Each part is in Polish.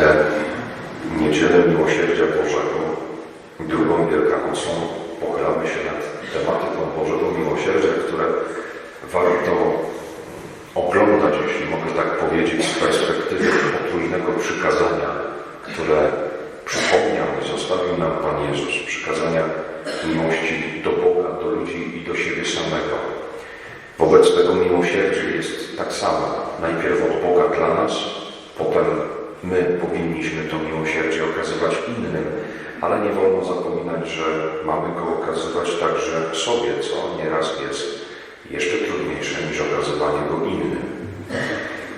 tę niedzielę miłosierdzia Bożego, drugą Wielkanocą, pochylamy się nad tematyką Bożego Miłosierdzia, które warto oglądać, jeśli mogę tak powiedzieć, z perspektywy potrójnego przykazania, które przypomniał i zostawił nam Pan Jezus, przykazania miłości do Boga, do ludzi i do siebie samego. Wobec tego miłosierdzie jest tak samo. Najpierw od Boga dla nas, potem my powinniśmy to miłosierdzie okazywać innym, ale nie wolno zapominać, że mamy go okazywać także sobie, co nieraz jest jeszcze trudniejsze niż okazywanie go innym.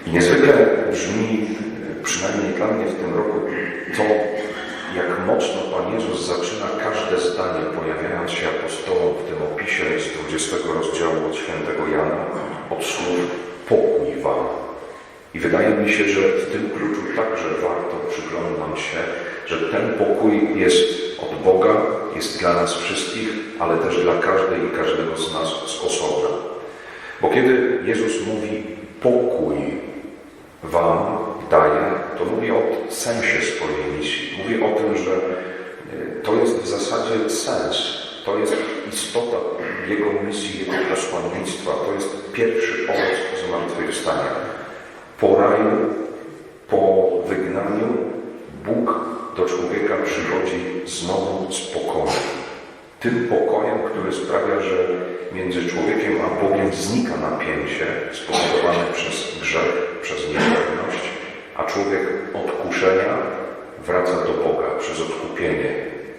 I niezwykle brzmi, przynajmniej dla mnie w tym roku, to, jak mocno Pan Jezus zaczyna każde zdanie, pojawiając się apostołom w tym opisie z 20 rozdziału od świętego Jana, od słów pokój wam. I wydaje mi się, że w tym kluczu także warto przyglądnąć się, że ten pokój jest od Boga, jest dla nas wszystkich, ale też dla każdej i każdego z nas z osobna. Bo kiedy Jezus mówi pokój wam daje, to mówi o sensie swojej misji. Mówi o tym, że e, to jest w zasadzie sens, to jest istota Jego misji, Jego posłannictwa, to jest pierwszy owoc zmartwychwstania. Po raju, po wygnaniu Bóg do człowieka przychodzi znowu z pokojem. Tym pokojem, który sprawia, że między człowiekiem a Bogiem znika napięcie spowodowane przez grzech, przez niepewność, a człowiek od kuszenia wraca do Boga przez odkupienie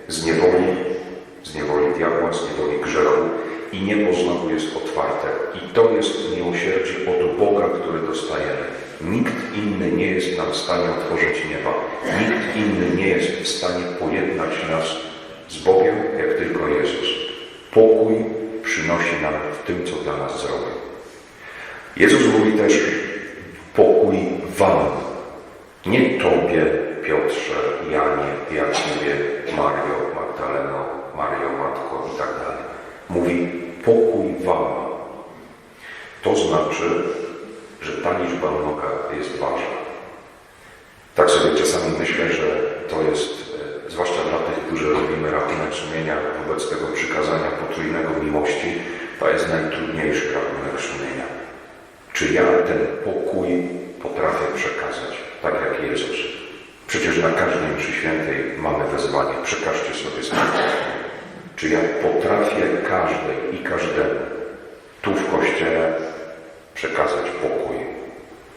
z niewoli, z niewoli diabła, z niewoli grzechu i niebo znowu jest otwarte. I to jest miłosierdzie od Boga, które dostajemy. Nikt inny nie jest nam w stanie otworzyć nieba. Nikt inny nie jest w stanie pojednać nas z Bogiem, jak tylko Jezus. Pokój przynosi nam w tym, co dla nas zrobił. Jezus mówi też pokój wam. Nie Tobie, Piotrze, Janie, Jakubie, Mario, Magdaleno, Mario, Matko i tak dalej. Mówi pokój wam. To znaczy, że ta liczba mnoga jest ważna. Tak sobie czasami myślę, że to jest, e, zwłaszcza dla tych, którzy robimy rachunek sumienia wobec tego przykazania potrójnego miłości, to jest najtrudniejszy rachunek sumienia. Czy ja ten pokój potrafię przekazać, tak jak Jezus? Przecież na każdej mszy świętej mamy wezwanie, przekażcie sobie spokój. Czy ja potrafię każdej i każdemu tu w Kościele przekazać pokój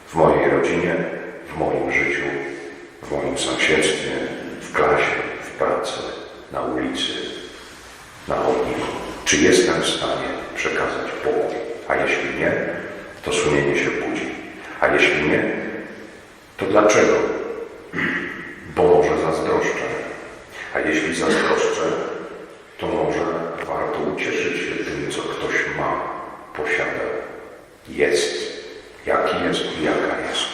w mojej rodzinie, w moim życiu, w moim sąsiedztwie, w klasie, w pracy, na ulicy, na chodniku. Czy jestem w stanie przekazać pokój? A jeśli nie, to sumienie się budzi. A jeśli nie, to dlaczego? Bo może zazdroszczę. A jeśli zazdroszczę, to może warto ucieszyć się tym, co ktoś ma, posiada, jest, jaki jest i jaka jest.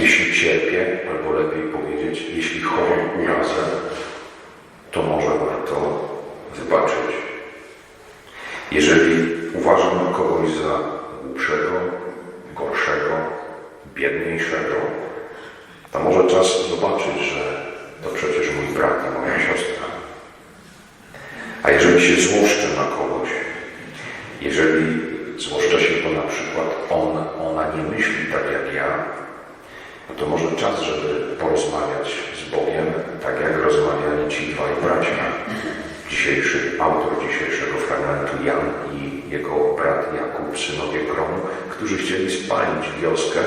Jeśli cierpię, albo lepiej powiedzieć, jeśli chowam urazę, to może warto wybaczyć. Jeżeli uważam kogoś za głupszego, gorszego, biedniejszego, to może czas zobaczyć, że to przecież mój brat i moja siostra. A jeżeli się złoszczę na kogoś, jeżeli złoszczę się, bo na przykład on, ona nie myśli tak jak ja, no to może czas, żeby porozmawiać z Bogiem, tak jak rozmawiali ci dwaj bracia. Dzisiejszy autor dzisiejszego fragmentu Jan i jego brat Jakub, synowie Gromu, którzy chcieli spalić wioskę,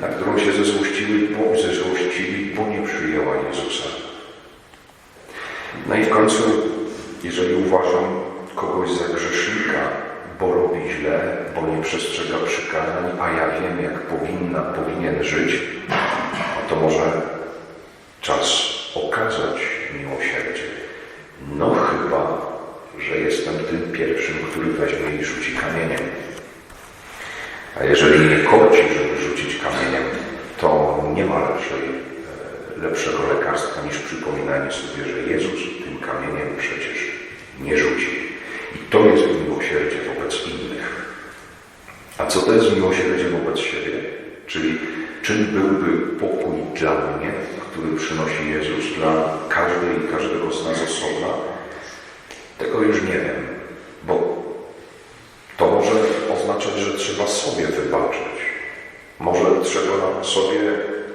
na którą się zezłościli, bo, zezłościli, bo nie przyjęła Jezusa. No i w końcu, jeżeli uważam kogoś za grzesznika, bo robi źle, bo nie przestrzega przykazań, a ja wiem, jak powinna, powinien żyć, to może czas okazać miłosierdzie. No chyba, że jestem tym pierwszym, który weźmie i rzuci kamieniem. A jeżeli mnie korci, żeby rzucić kamieniem, to nie ma e, lepszego lekarstwa niż przypominanie sobie, że Jezus tym kamieniem przecież nie rzucił. I to jest miłosierdzie wobec innych. A co to jest miłosierdzie wobec siebie? Czyli czym byłby pokój dla mnie, który przynosi Jezus dla każdej i każdego z nas osobna, tego już nie wiem, bo to może oznaczać, że trzeba sobie wybaczyć. Może trzeba sobie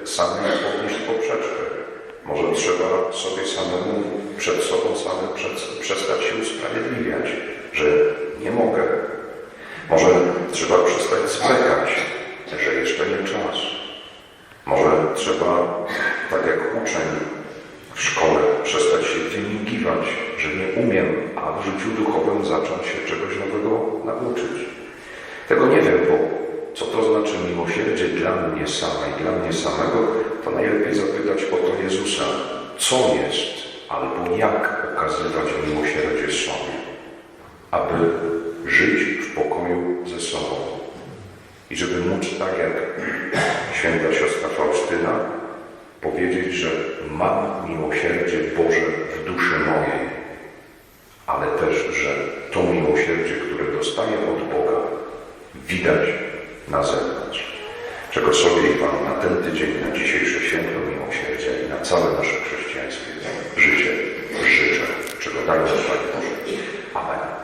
samemu podnieść poprzeczkę. Może trzeba sobie samemu przed sobą samym przed, przestać się usprawiedliwiać, że nie mogę. Może trzeba przestać zwlekać, że jeszcze nie czas. Może trzeba, tak jak uczeń w szkole, przestać się wymigiwać, że nie umiem, a w życiu duchowym zacząć się czegoś nowego nauczyć. Tego nie wiem, bo co to znaczy miłosierdzie dla mnie samej, dla mnie samego, to najlepiej zapytać o to Jezusa, co jest albo jak okazywać miłosierdzie sobie, aby żyć w pokoju ze sobą. I żeby móc tak jak święta siostra Faustyna powiedzieć, że mam miłosierdzie Boże w duszy mojej, ale też, że to miłosierdzie, które dostaję od Boga, widać na zewnątrz. Czego sobie i Wam na ten tydzień, na dzisiejsze święto miłosierdzia i na całe nasze chrześcijańskie życie życzę. Czego daj nam Panie Boże. Amen.